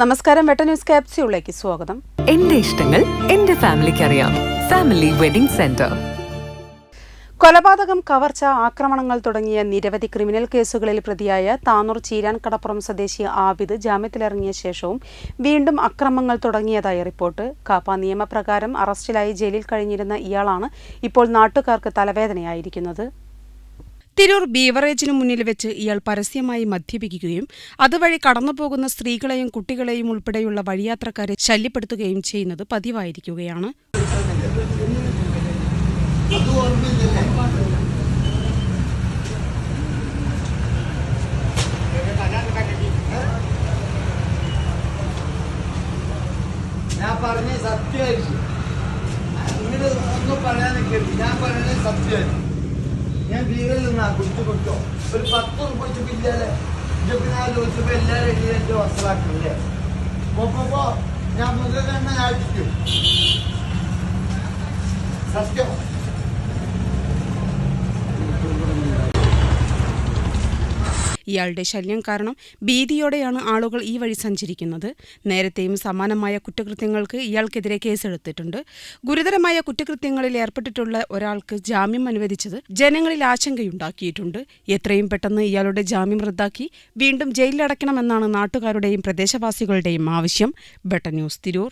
നമസ്കാരം വെട്ട ന്യൂസ് ക്യാപ്സ്യൂളിലേക്ക് സ്വാഗതം. എന്റെ ഇഷ്ടങ്ങൾ എന്റെ ഫാമിലിക്ക് അറിയാം. Family wedding centre. കൊലപാതകം കവർച്ച ആക്രമണങ്ങൾ തുടങ്ങിയ നിരവധി ക്രിമിനൽ കേസുകളിൽ പ്രതിയായ താനൂർ ചീരാൻ കടപ്പുറം സ്വദേശി ആബിദ് ജാമ്യത്തിലിറങ്ങിയ ശേഷവും വീണ്ടും അക്രമങ്ങൾ തുടങ്ങിയതായി റിപ്പോർട്ട്. കാപ്പ നിയമപ്രകാരം അറസ്റ്റിലായി ജയിലിൽ കഴിഞ്ഞിരുന്ന ഇയാളാണ് ഇപ്പോൾ നാട്ടുകാർക്ക് തലവേദനയായിരിക്കുന്നത്. തിരൂർ ബീവറേജിനു മുന്നിൽ വെച്ച് ഇയാൾ പരസ്യമായി മദ്യപിക്കുകയും അതുവഴി കടന്നുപോകുന്ന സ്ത്രീകളെയും കുട്ടികളെയും ഉൾപ്പെടെയുള്ള വഴിയാത്രക്കാരെ ശല്യപ്പെടുത്തുകയും ചെയ്യുന്നത് പതിവായിരിക്കുകയാണ്. ഞാൻ പറഞ്ഞ സത്യമായിരിക്കും. ഇങ്ങനെ ഒന്നും ഞാൻ പറയുന്നത് സത്യമായിരിക്കും. ഞാൻ വീട്ടിൽ നിന്നാ കുടിച്ചു കൊടുത്തോ. ഒരു പത്ത് ഉറുപ്പ് വെച്ച് ഇതൊക്കെ ഞാൻ ചോദിച്ചപ്പോ എല്ലാവരും എഴുതി എന്റെ വസ്ത്രാക്കില്ലേ പോപ്പോ ഞാൻ മുതൽ തന്നെ അടിക്കും സത്യം. ഇയാളുടെ ശല്യം കാരണം ഭീതിയോടെയാണ് ആളുകൾ ഈ വഴി സഞ്ചരിക്കുന്നത്. നേരത്തെയും സമാനമായ കുറ്റകൃത്യങ്ങൾക്ക് ഇയാൾക്കെതിരെ കേസെടുത്തിട്ടുണ്ട്. ഗുരുതരമായ കുറ്റകൃത്യങ്ങളിൽ ഏർപ്പെട്ടിട്ടുള്ള ഒരാൾക്ക് ജാമ്യം അനുവദിച്ചത് ജനങ്ങളിൽ ആശങ്കയുണ്ടാക്കിയിട്ടുണ്ട്. എത്രയും പെട്ടെന്ന് ഇയാളുടെ ജാമ്യം റദ്ദാക്കി വീണ്ടും ജയിലിലടയ്ക്കണമെന്നാണ് നാട്ടുകാരുടെയും പ്രദേശവാസികളുടെയും ആവശ്യം. ബെട്ട ന്യൂസ് തിരൂർ.